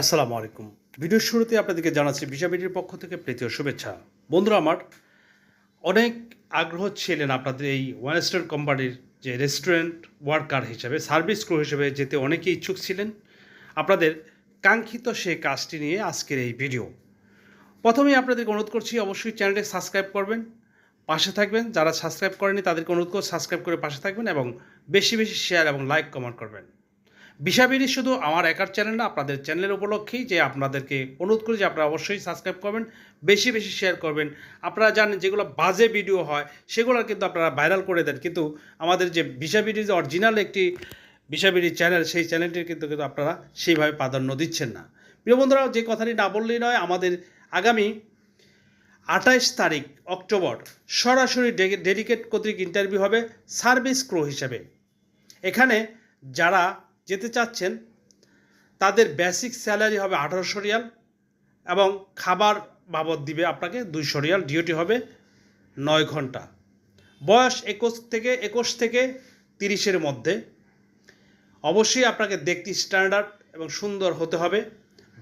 আসসালামু আলাইকুম। ভিডিওর শুরুতে আপনাদেরকে জানাচ্ছি বিশাবিটির পক্ষ থেকে প্রীতীয় শুভেচ্ছা। বন্ধুরা, আমার অনেক আগ্রহ ছিলেন আপনাদের এই ওয়ানস্টার কোম্পানির যে রেস্টুরেন্ট ওয়ার্কার হিসেবে, সার্ভিস ক্রু হিসেবে যেতে অনেকে ইচ্ছুক ছিলেন। আপনাদের কাঙ্ক্ষিত সেই কাজটি নিয়ে আজকের এই ভিডিও। প্রথমেই আপনাদেরকে অনুরোধ করছি, অবশ্যই চ্যানেলটি সাবস্ক্রাইব করবেন, পাশে থাকবেন। যারা সাবস্ক্রাইব করেনি তাদেরকে অনুরোধ করে সাবস্ক্রাইব করে পাশে থাকবেন এবং বেশি বেশি শেয়ার এবং লাইক কমেন্ট করবেন। বিষাবিরি শুধু আমার একার চ্যানেল না, আপনাদের চ্যানেলের উপলক্ষেই যে আপনাদেরকে অনুরোধ করি যে আপনারা অবশ্যই সাবস্ক্রাইব করবেন, বেশি বেশি শেয়ার করবেন। আপনারা জানেন যেগুলো বাজে ভিডিও হয়, সেগুলো কিন্তু আপনারা ভাইরাল করে দেন। কিন্তু আমাদের যে বিষাবিরির যে অরিজিনাল একটি বিষাবিরি চ্যানেল সেই চ্যানেলটির কিন্তু কিন্তু আপনারা সেইভাবে প্রাধান্য দিচ্ছেন না। প্রিয় বন্ধুরা, যে কথাটি না বললেই নয়, আমাদের আগামী আঠাইশ তারিখ, অক্টোবর, সরাসরি ডেডিকেট কর্তৃক ইন্টারভিউ হবে সার্ভিস ক্রো হিসেবে। এখানে যারা যেতে চাচ্ছেন, তাদের বেসিক স্যালারি হবে আঠারোশো রিয়াল এবং খাবার বাবদ দিবে আপনাকে দুইশো রিয়াল ডিউটি হবে নয় ঘণ্টা। বয়স একুশ থেকে একুশ থেকে তিরিশের মধ্যে। অবশ্যই আপনাকে দেখতে স্ট্যান্ডার্ড এবং সুন্দর হতে হবে,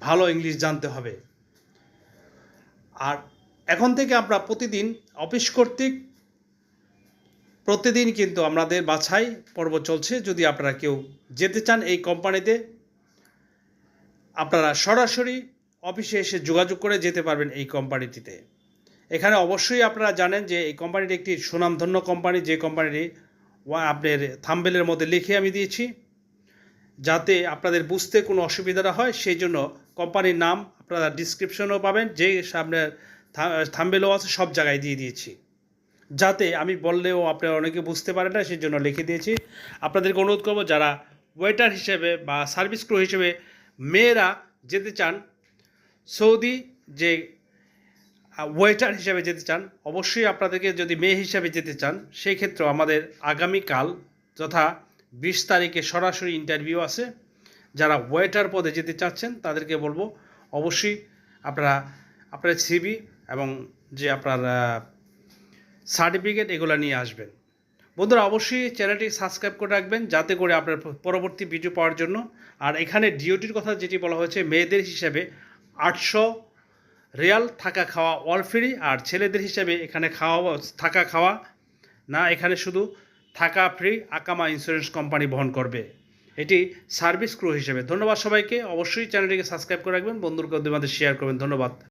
ভালো ইংলিশ জানতে হবে। আর এখন থেকে আমরা প্রতিদিন অফিস কর্তৃক প্রতিদিন কিন্তু আমাদের বাছাই পর্ব চলছে। যদি আপনারা কেউ যেতে চান এই কোম্পানিতে, আপনারা সরাসরি অফিসে এসে যোগাযোগ করে যেতে পারবেন এই কোম্পানিটিতে। এখানে অবশ্যই আপনারা জানেন যে এই কোম্পানিটি একটি সুনামধন্য কোম্পানি, যে কোম্পানিটি আপনার থাম্বেলের মধ্যে লিখে আমি দিয়েছি, যাতে আপনাদের বুঝতে কোনো অসুবিধা না হয়। সেই জন্য কোম্পানির নাম আপনারা ডিসক্রিপশনও পাবেন, যে সামনে থাম্বেলও আছে, সব জায়গায় দিয়ে দিয়েছি। যাতে আমি বললেও আপনারা অনেকে বুঝতে পারেন না সেই জন্য লিখে দিয়েছি। আপনাদেরকে অনুরোধ করব, যারা ওয়েটার হিসেবে বা সার্ভিস ক্রু হিসেবে মেয়েরা যেতে চান, সৌদি যে ওয়েটার হিসেবে যেতে চান, অবশ্যই আপনাদেরকে যদি মেয়ে হিসেবে যেতে চান, সেই ক্ষেত্রে আমাদের আগামীকাল যথা বিশ তারিখে সরাসরি ইন্টারভিউ আছে। যারা ওয়েটার পদে যেতে চাচ্ছেন, তাদেরকে বলব, অবশ্যই আপনারা আপনার সিবি এবং যে আপনার সার্টিফিকেট এগুলো নিয়ে আসবেন। বন্ধুরা, অবশ্যই চ্যানেলটি সাবস্ক্রাইব করে রাখবেন, যাতে করে আপনার পরবর্তী ভিডিও পাওয়ার জন্য। আর এখানে ডিওটির কথা যেটি বলা হয়েছে, মেয়েদের হিসেবে আটশো রিয়াল থাকা খাওয়া অল ফ্রি আর ছেলেদের হিসেবে এখানে খাওয়া, থাকা খাওয়া না, এখানে শুধু থাকা ফ্রি আকামা ইন্স্যুরেন্স কোম্পানি বহন করবে। এটি সার্ভিস ক্রু হিসেবে। ধন্যবাদ সবাইকে। অবশ্যই চ্যানেলটিকে সাবস্ক্রাইব করে রাখবেন। বন্ধুর মধ্যে শেয়ার করবেন। ধন্যবাদ।